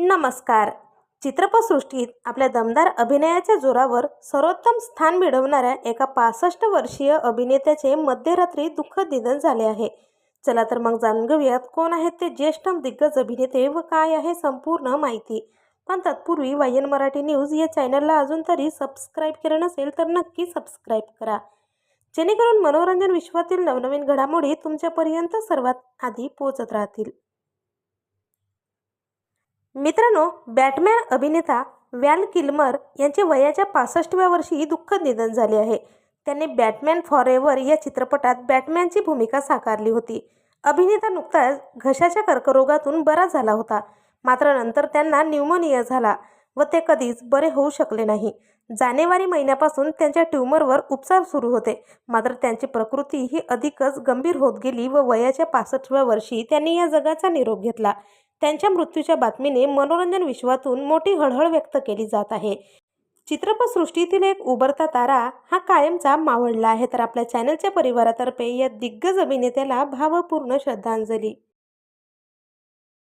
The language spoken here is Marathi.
नमस्कार. चित्रपटसृष्टीत आपल्या दमदार अभिनयाच्या जोरावर सर्वोत्तम स्थान मिळवणाऱ्या एका पासष्ट वर्षीय अभिनेत्याचे मध्यरात्री दुःखद निधन झाले आहे. चला तर मग जाणून घेऊयात कोण आहेत ते ज्येष्ठ दिग्गज अभिनेते व काय आहे संपूर्ण माहिती. पण तत्पूर्वी वायन मराठी न्यूज या चॅनलला अजून तरी सबस्क्राईब केलं नसेल तर नक्की सबस्क्राईब करा. जेणेकरून मनोरंजन विश्वातील नवनवीन घडामोडी तुमच्यापर्यंत सर्वात आधी पोहोचत राहतील. मित्रांनो बॅटमॅन अभिनेता वॅल किल्मर यांचे वयाच्या पासष्टव्या वर्षी दुःखद निधन झाले आहे. त्यांनी बॅटमॅन फॉरेव्हर या चित्रपटात बॅटमॅनची भूमिका साकारली होती. अभिनेता नुकताच घशाच्या कर्करोगातून बरा झाला होता. मात्र नंतर त्यांना न्यूमोनिया झाला व ते कधीच बरे होऊ शकले नाही. जानेवारी महिन्यापासून त्यांच्या ट्यूमरवर उपचार सुरू होते. मात्र त्यांची प्रकृती ही अधिकच गंभीर होत गेली व वयाच्या पासष्टव्या वर्षी त्यांनी या जगाचा निरोप घेतला. त्यांच्या मृत्यूच्या बातमीने मनोरंजन विश्वातून मोठी हळहळ व्यक्त केली जात आहे. चित्रपटसृष्टीतील एक उभरता तारा हा कायमचा मावळला आहे तर आपल्या चॅनलच्या परिवारातर्फे या दिग्गज अभिनेत्याला भावपूर्ण श्रद्धांजली.